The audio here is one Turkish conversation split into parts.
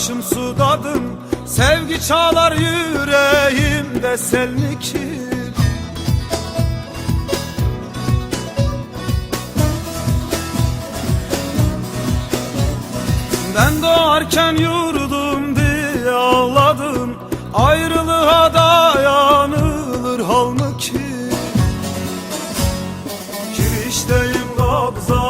başım sudadım Sevgi çağlar yüreğimde selnikir Ben doğarken yurdum diye ağladım Ayrılığa dayanılır hal mı ki Kirişteyim kabzadayım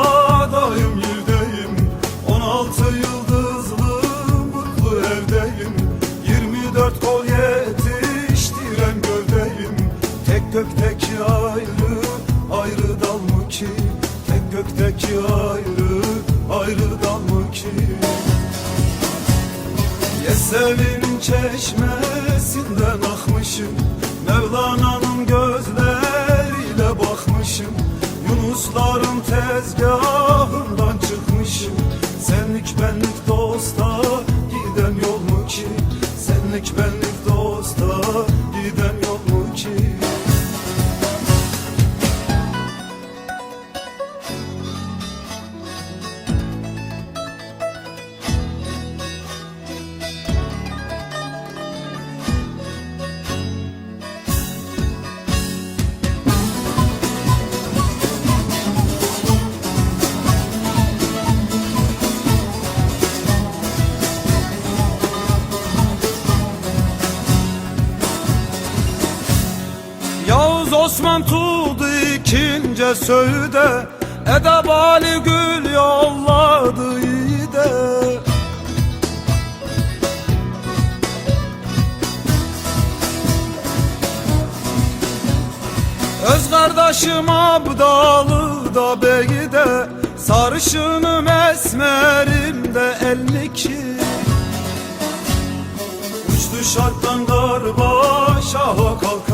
Yesevi'nin çeşmesinden akmışım. Mevlana'nın gözleriyle bakmışım. Yunusların tezgahından çıkmışım. Senlik benlik dosta giden yol mu ki? Senlik benlik ikince söğüde Edebali gül yolladı de Öz kardeşim Abdalı da beyi de Sarışınım esmerim de ellik Uçtu şarttan darba şaha kalkanıt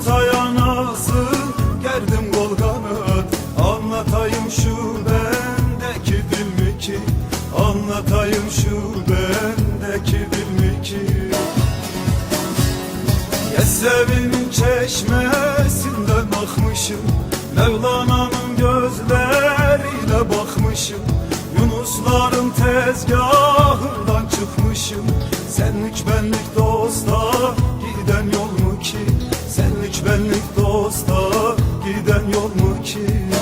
Üç kıtaya nasıl gerdim golganıt Anlatayım şu bendeki dil mi ki? Anlatayım şu bendeki dil mi ki? Yesevi'nin çeşmesinden akmışım Mevlana'nın gözleriyle bakmışım. Yunusların tezgahından giden yol mu ki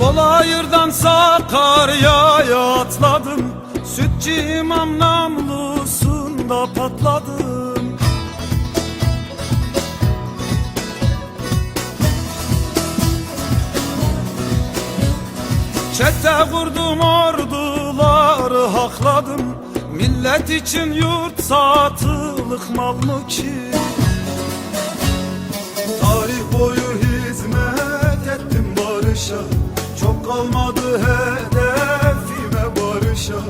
Bolayır'dan Sakarya'ya atladım. Sütçü imam patladım. Çete kurdum orduları hakladım. Millet için yurt satılık mal mı ki kalmadı hedefime barışa.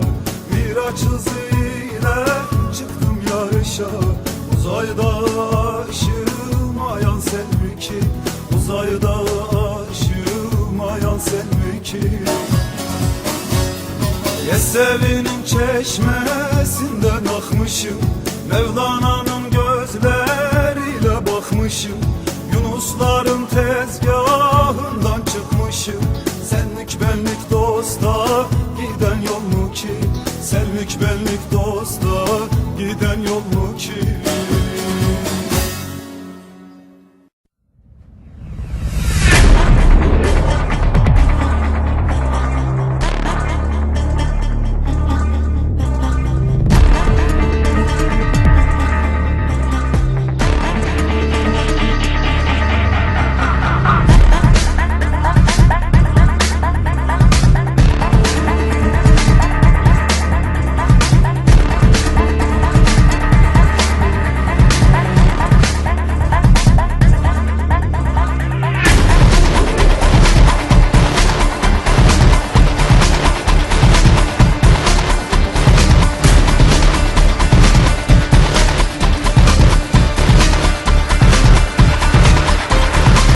Miraç hızıyla çıktım yarışa. Uzayda aşılmayan sen mi ki? Uzayda aşılmayan sen mi ki? Yesevi'nin çeşmesinden akmışım Mevlana'nın Benlik benlik dostlar.